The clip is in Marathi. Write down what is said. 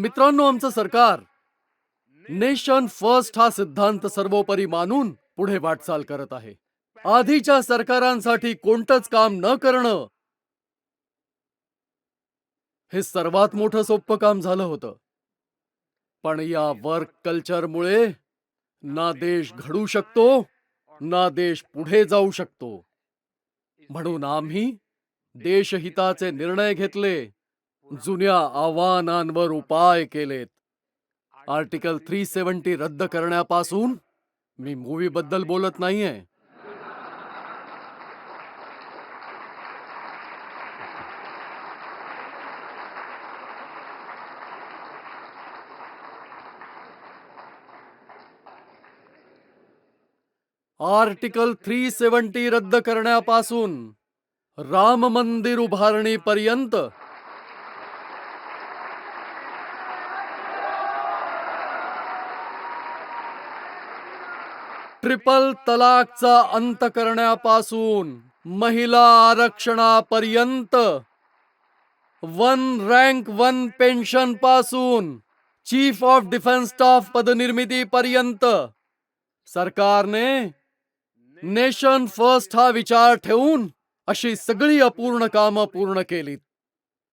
मित्रांनो आमचं सरकार नेशन फर्स्ट हा सिद्धांत सर्वोपरी मानून पुढे वाटचाल करत आहे. आधीच्या सरकारांसाठी कोणतंच काम न करणं हे सर्वात मोठं सोपं काम झालं होतं. पण या वर्क कल्चरमुळे ना देश घडू शकतो ना देश पुढे जाऊ शकतो. म्हणून आम्ही देशहिताचे निर्णय घेतले. जुन्या आव्हानांवर उपाय केलेत. आर्टिकल थ्री सेव्हन्टी रद्द करण्यापासून मी मूवी बद्दल बोलत नाहीये. आर्टिकल थ्री सेव्हन्टी रद्द करण्यापासून राम मंदिर उभारणीपर्यंत ट्रिपल तलाकचा अंत करण्यापासून महिला आरक्षणापर्यंत वन रँक वन पेन्शनपासून चीफ ऑफ डिफेन्स स्टाफ पदनिर्मितीपर्यंत सरकारने नेशन फर्स्ट हा विचार ठेवून अशी सगळी अपूर्ण कामं पूर्ण केलीत.